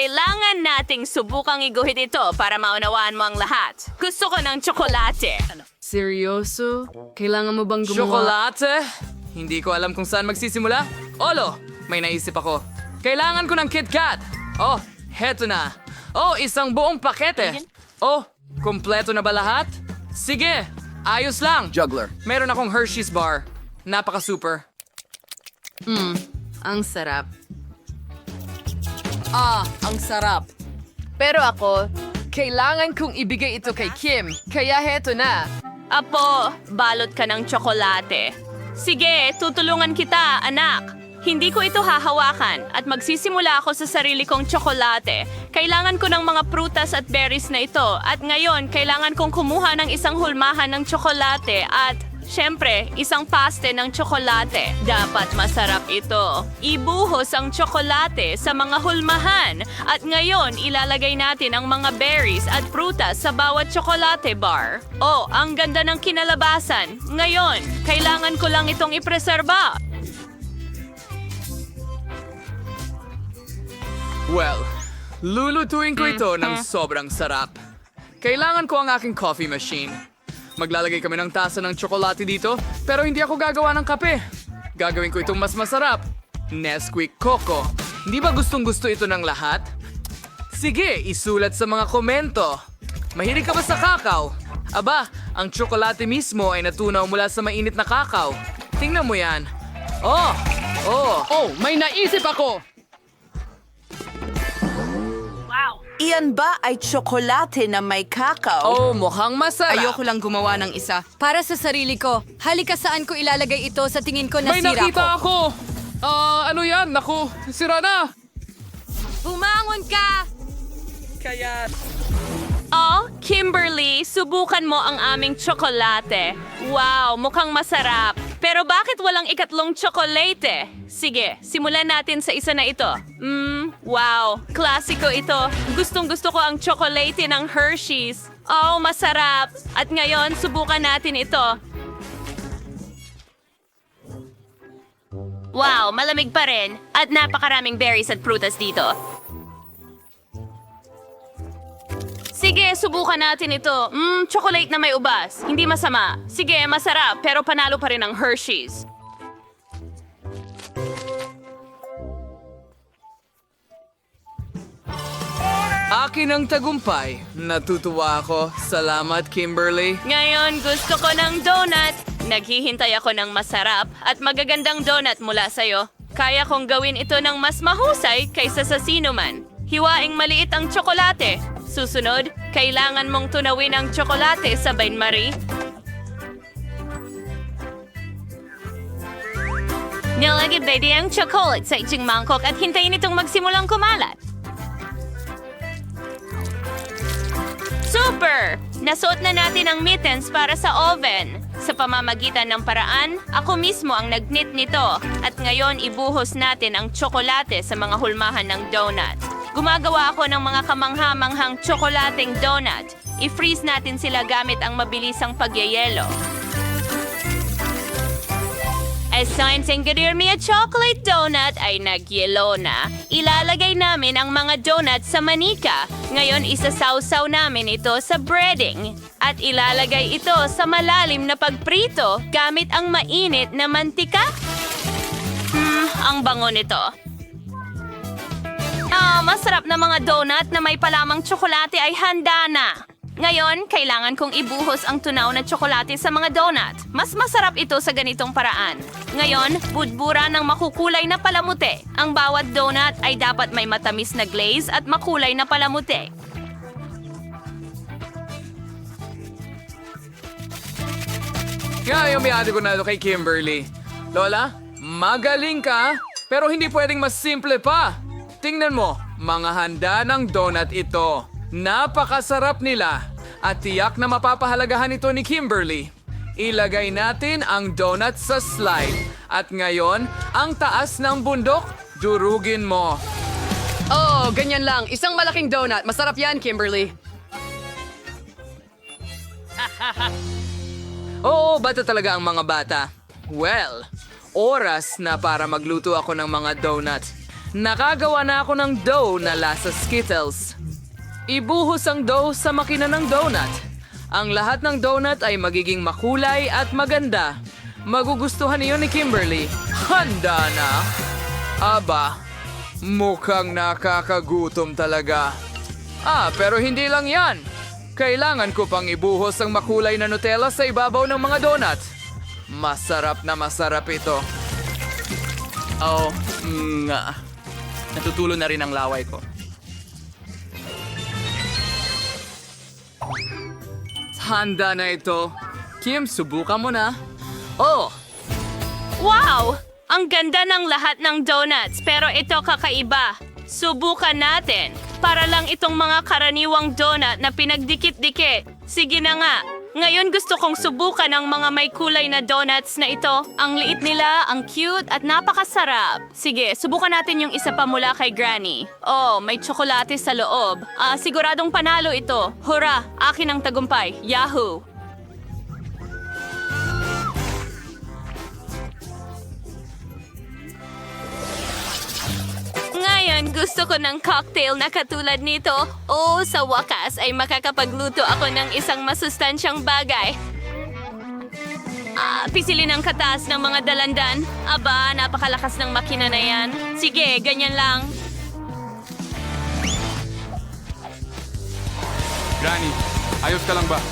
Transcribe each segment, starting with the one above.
Kailangan nating subukang iguhit ito para maunawaan mo ang lahat. Gusto ko ng tsokolate. Seryoso? Kailangan mo bang gumawa? Chocolate? Hindi ko alam kung saan magsisimula. Olo, may naisip ako. Kailangan ko ng KitKat. Oh, heto na. Oh, isang buong pakete. Oh, kompleto na ba lahat? Sige, ayos lang. Juggler. Meron akong Hershey's bar. Napaka-super. Hmm, ang sarap. Ah, ang sarap. Pero ako, kailangan kong ibigay ito kay Kim. Kaya heto na. Apo, balot ka ng tsokolate. Sige, tutulungan kita, anak. Hindi ko ito hahawakan at magsisimula ako sa sarili kong tsokolate. Kailangan ko ng mga prutas at berries na ito at ngayon kailangan kong kumuha ng isang hulmahan ng tsokolate at Siyempre, isang paste ng tsokolate. Dapat masarap ito. Ibuhos ang tsokolate sa mga hulmahan. At ngayon, ilalagay natin ang mga berries at prutas sa bawat tsokolate bar. Oh, ang ganda ng kinalabasan. Ngayon, kailangan ko lang itong ipreserba. Well, lulutuin ko ito ng sobrang sarap. Kailangan ko ang aking coffee machine. Maglalagay kami ng tasa ng tsokolate dito, pero hindi ako gagawa ng kape. Gagawin ko itong mas masarap. Nesquik Coco. Hindi ba gustong gusto ito ng lahat? Sige, isulat sa mga komento. Mahilig ka ba sa kakao? Aba, ang tsokolate mismo ay natunaw mula sa mainit na kakao. Tingnan mo yan. Oh! Oh! Oh, may naisip ako! Iyan ba ay tsokolate na may kakao? Oh, mukhang masarap. Ayoko lang gumawa ng isa. Para sa sarili ko, halika saan ko ilalagay ito sa tingin ko May nasira nakita ko. ako! Ah, ano yan? Naku, sira na! Bumangon ka! Oh, Kimberly, subukan mo ang aming tsokolate. Wow, mukhang masarap. Pero bakit walang ikatlong tsokolate? Sige, simulan natin sa isa na ito. Mmm, wow, klasiko ito. Gustong gusto ko ang tsokolate ng Hershey's. Oh, masarap. At ngayon, subukan natin ito. Wow, malamig pa rin. At napakaraming berries at prutas dito. Sige, subukan natin ito. Mmm, chocolate na may ubas. Hindi masama. Sige, masarap, pero panalo pa rin ang Hershey's. Akin ang tagumpay. Natutuwa ako. Salamat, Kimberly. Ngayon, gusto ko ng donut. Naghihintay ako ng masarap at magagandang donut mula sa'yo. Kaya kong gawin ito ng mas mahusay kaysa sa sino man. Hiwaing maliit ang tsokolate. Susunod, kailangan mong tunawin ang tsokolate sa bain-marie. Nilagay baby ang chocolate sa iting mangkok at hintayin itong magsimulang kumalat. Super! Nasuot na natin ang mittens para sa oven. Sa pamamagitan ng paraan, ako mismo ang nagknit nito at ngayon ibuhos natin ang tsokolate sa mga hulmahan ng donut. Gumagawa ako ng mga kamangha-manghang tsokolating donut. I-freeze natin sila gamit ang mabilisang pagyayelo. As Science Ingredient chocolate donut ay nagyelo na, ilalagay namin ang mga donut sa manika. Ngayon isasawsaw namin ito sa breading. At ilalagay ito sa malalim na pagprito gamit ang mainit na mantika. Hmm, ang bango nito. Ah, masarap na mga donut na may palamang tsokolate ay handa na. Ngayon, kailangan kong ibuhos ang tunaw na tsokolate sa mga donut. Mas masarap ito sa ganitong paraan. Ngayon, budbura ng makukulay na palamute. Ang bawat donut ay dapat may matamis na glaze at makulay na palamute. May ate ko na ito kay Kimberly. Lola, magaling ka, pero hindi pwedeng mas simple pa. Tingnan mo, mga handa ng donut ito. Napakasarap nila at tiyak na mapapahalagahan ito ni Kimberly. Ilagay natin ang donut sa slide. At ngayon, ang taas ng bundok, durugin mo. Oh, ganyan lang. Isang malaking donut. Masarap yan, Kimberly. Oo, bata talaga ang mga bata. Well, oras na para magluto ako ng mga donuts. Nakagawa na ako ng dough na lasa Skittles. Ibuhos ang dough sa makina ng donut. Ang lahat ng donut ay magiging makulay at maganda. Magugustuhan niyo ni Kimberly. Handa na! Aba, mukhang nakakagutom talaga. Ah, pero hindi lang yan. Kailangan ko pang ibuhos ang makulay na Nutella sa ibabaw ng mga donut. Masarap na masarap ito. Oh, nga. Natutulo na rin ang laway ko. Handa na ito. Kim, subukan mo na. Oh, Wow! Ang ganda ng lahat ng donuts, pero ito kakaiba. Subukan natin. Para lang itong mga karaniwang donut na pinagdikit-dikit. Sige na nga. Ngayon gusto kong subukan ang mga may kulay na donuts na ito. Ang liit nila, ang cute at napakasarap. Sige, subukan natin yung isa pa mula kay Granny. Oh, may tsokolate sa loob. Ah, siguradong panalo ito. Hurra! Akin ang tagumpay. Yahoo! Ngayon, gusto ko ng cocktail na katulad nito. O sa wakas ay makakapagluto ako ng isang masustansyang bagay. Ah, pisilin ang katas ng mga dalandan. Aba, napakalakas ng makina na yan. Sige, ganyan lang. Granny, ayos ka lang ba?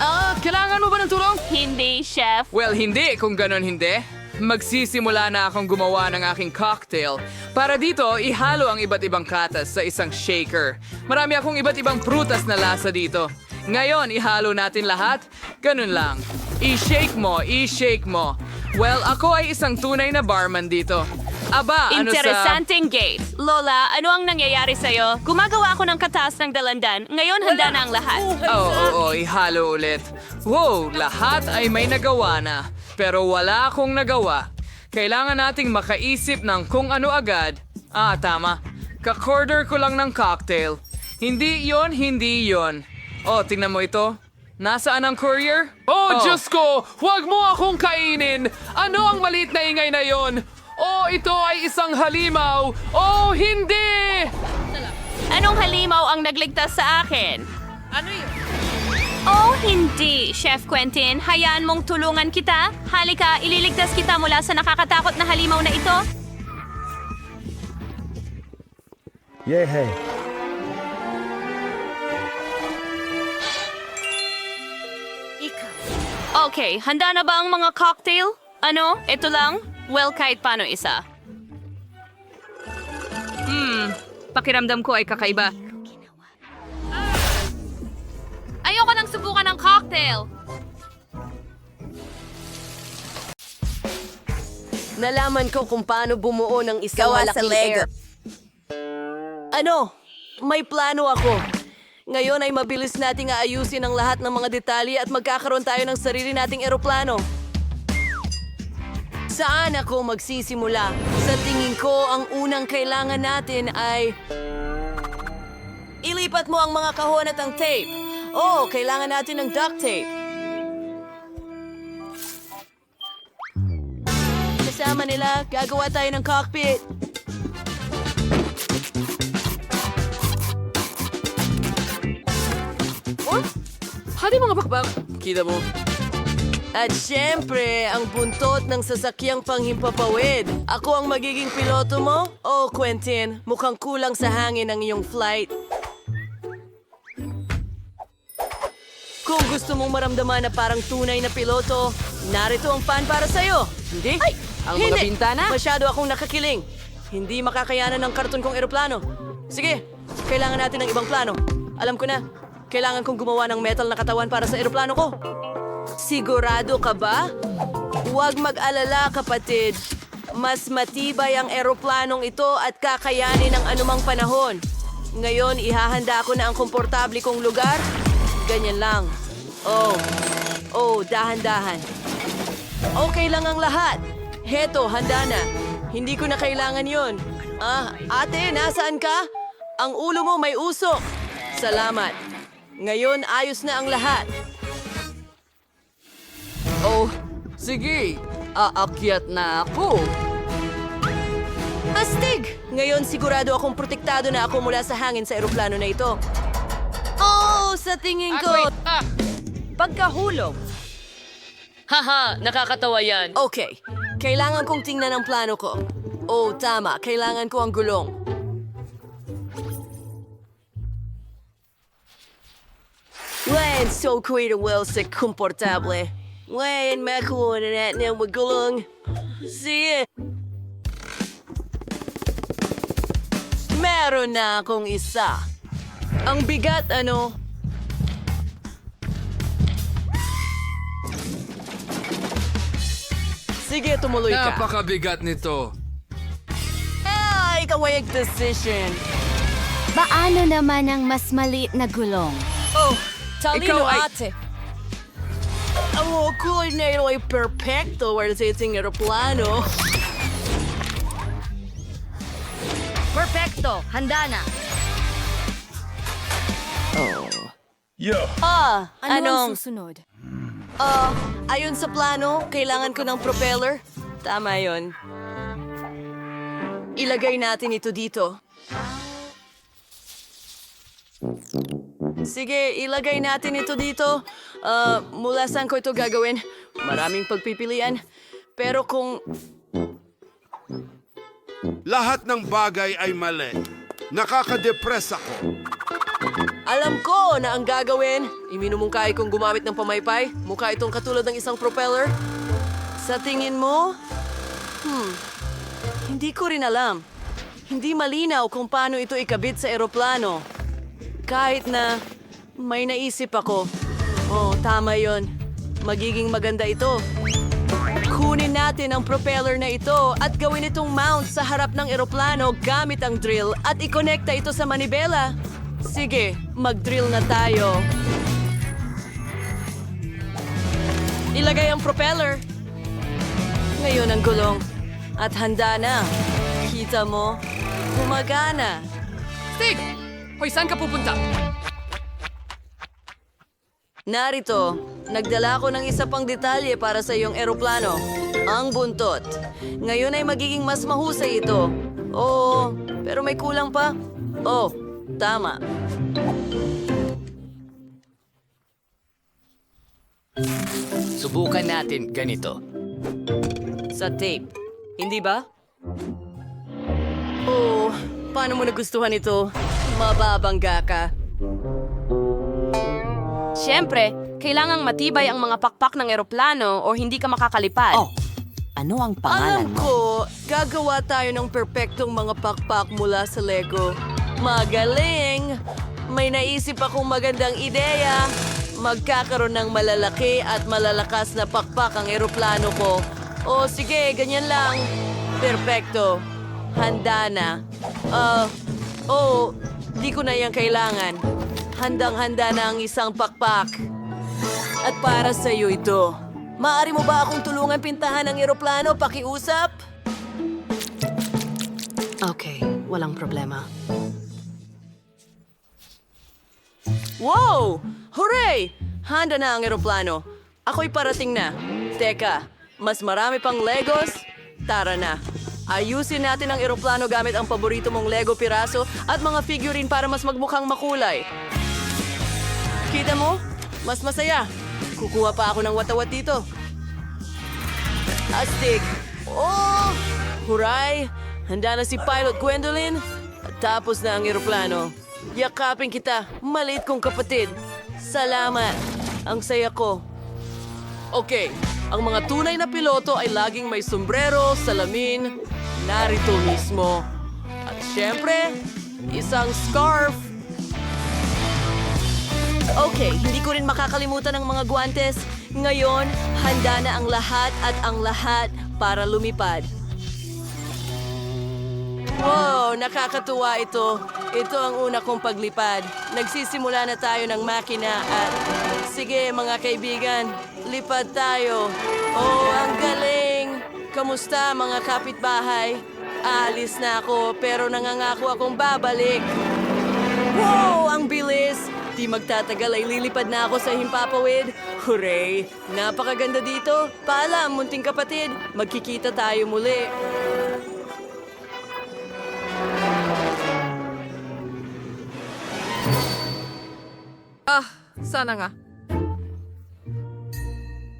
Ah, kailangan mo ba ng tulong? Hindi, chef. Well, hindi kung ganon hindi. Magsisimula na akong gumawa ng aking cocktail. Para dito, ihalo ang iba't ibang katas sa isang shaker. Marami akong iba't ibang prutas na lasa dito. Ngayon, ihalo natin lahat. Ganun lang. I-shake mo, i-shake mo. Well, ako ay isang tunay na barman dito. Aba, ano sa... Interesanteng gate. Lola, ano ang nangyayari sa'yo? Gumagawa ako ng katas ng dalandan. Ngayon, handa na ang lahat. Oo, oo, oo, ihalo ulit. Wow, lahat ay may nagawa na. Pero wala akong nagawa. Kailangan nating makaisip ng kung ano agad. Ah, tama. Kakorder ko lang ng cocktail. Hindi yon, hindi yon. Oh, tingnan mo ito. Nasaan ang courier? Oh, Diyos ko! Huwag mo akong kainin! Ano ang maliit na ingay na yon? Oh, ito ay isang halimaw! Oh, hindi! Anong halimaw ang nagligtas sa akin? Ano yun? Oh, hindi, Chef Quentin. Hayaan mong tulungan kita. Halika, ililigtas kita mula sa nakakatakot na halimaw na ito. Yeah, hey. Okay, handa na ba ang mga cocktail? Ano? Ito lang? Well, kahit paano isa. Hmm, pakiramdam ko ay kakaiba. Ayoko nang subukan ng cocktail. Nalaman ko kung paano bumuo ng isang Gawa sa malaking Lego. air. Ano? May plano ako. Ngayon ay mabilis nating aayusin ang lahat ng mga detalye at magkakaroon tayo ng sarili nating eroplano. Saan ako magsisimula? Sa tingin ko, ang unang kailangan natin ay... Ilipat mo ang mga kahon at ang tape. Oh, kailangan natin ng duct tape. Kasama nila, gagawa tayo ng cockpit. Hadi mga bakbak. Kita mo. At syempre, ang buntot ng sasakyang panghimpapawid. Ako ang magiging piloto mo? Oh, Quentin, mukhang kulang sa hangin ang iyong flight. Kung gusto mong maramdaman na parang tunay na piloto, narito ang fan para sa'yo. Hindi? Ay, ang mga hindi. bintana? Masyado akong nakakiling. Hindi makakayanan ng karton kong eroplano. Sige, kailangan natin ng ibang plano. Alam ko na, kailangan kong gumawa ng metal na katawan para sa eroplano ko. Sigurado ka ba? Huwag mag-alala, kapatid. Mas matibay ang eroplanong ito at kakayanin ng anumang panahon. Ngayon, ihahanda ko na ang komportable kong lugar. Ganyan lang. Oh, oh, dahan-dahan. Okay lang ang lahat. Heto, handa na. Hindi ko na kailangan yon. Ah, ate, nasaan ka? Ang ulo mo may usok. Salamat. Ngayon, ayos na ang lahat. Oh, sige. Aakyat na ako. Astig! Ngayon sigurado akong protektado na ako mula sa hangin sa eroplano na ito. Oh, sa tingin ko... Pagkahulog. Haha, nakakatawa yan. Okay, kailangan kong tingnan ang plano ko. Oh, tama. Kailangan ko ang gulong. Wen, so kuya well sa komportable. Wen, makuha na natin ang magulong. Sige. Meron na akong isa. Ang bigat, ano? Sige, tumuloy ka. Napakabigat nito. Ah, ikaw ay decision. Paano naman ang mas maliit na gulong? Oh, talino Ikaw ay- ate. Oh, kulay na ito ay perfecto para sa iting aeroplano. Perfecto! Handa na! Yo. Ah, Ano anong... ang susunod? Ah, ayon sa plano, kailangan ko ng propeller. Tama yon. Ilagay natin ito dito. Sige, ilagay natin ito dito. Ah, mula saan ko ito gagawin? Maraming pagpipilian. Pero kung Lahat ng bagay ay mali. Nakakadepress ako. alam ko na ang gagawin, iminumungkahi kong gumamit ng pamaypay, mukha itong katulad ng isang propeller. Sa tingin mo? Hmm, hindi ko rin alam. Hindi malinaw kung paano ito ikabit sa eroplano. Kahit na may naisip ako. Oh, tama yon. Magiging maganda ito. Kunin natin ang propeller na ito at gawin itong mount sa harap ng eroplano gamit ang drill at ikonekta ito sa manibela. Sige, mag-drill na tayo. Ilagay ang propeller. Ngayon ang gulong. At handa na. Kita mo? Gumagana. Stig! Hoy, saan ka pupunta? Narito, nagdala ko ng isa pang detalye para sa iyong eroplano. Ang buntot. Ngayon ay magiging mas mahusay ito. Oo, pero may kulang pa. Oh, tama. Subukan natin ganito. Sa tape. Hindi ba? Oh, paano mo nagustuhan ito? Mababangga ka. Siyempre, kailangang matibay ang mga pakpak ng eroplano o hindi ka makakalipad. Oh, ano ang pangalan Alam mo? ko, gagawa tayo ng perpektong mga pakpak mula sa Lego. Magaling! May naisip akong magandang ideya. Magkakaroon ng malalaki at malalakas na pakpak ang eroplano ko. O sige, ganyan lang. Perpekto. Handa na. Ah, oh, di ko na yan kailangan. Handang-handa na ang isang pakpak. At para sa iyo ito. Maari mo ba akong tulungan pintahan ang eroplano? Pakiusap? Okay, walang problema. Wow! Hooray! Handa na ang eroplano. Ako'y parating na. Teka, mas marami pang Legos? Tara na. Ayusin natin ang eroplano gamit ang paborito mong Lego piraso at mga figurine para mas magmukhang makulay. Kita mo? Mas masaya. Kukuha pa ako ng watawat dito. Astig! Oh! Huray! Handa na si Pilot Gwendolyn? At tapos na ang eroplano. Yakapin kita, maliit kong kapatid. Salamat. Ang saya ko. Okay, ang mga tunay na piloto ay laging may sombrero, salamin, narito mismo. At syempre, isang scarf. Okay, hindi ko rin makakalimutan ang mga guantes. Ngayon, handa na ang lahat at ang lahat para lumipad. Wow, nakakatuwa ito. Ito ang una kong paglipad. Nagsisimula na tayo ng makina at... Sige mga kaibigan, lipad tayo. Oh, ang galing! Kamusta mga kapitbahay? Alis na ako pero nangangako akong babalik. Wow, ang bilis! Di magtatagal ay lilipad na ako sa Himpapawid. Hooray! Napakaganda dito. Paalam, munting kapatid. Magkikita tayo muli. あサナが。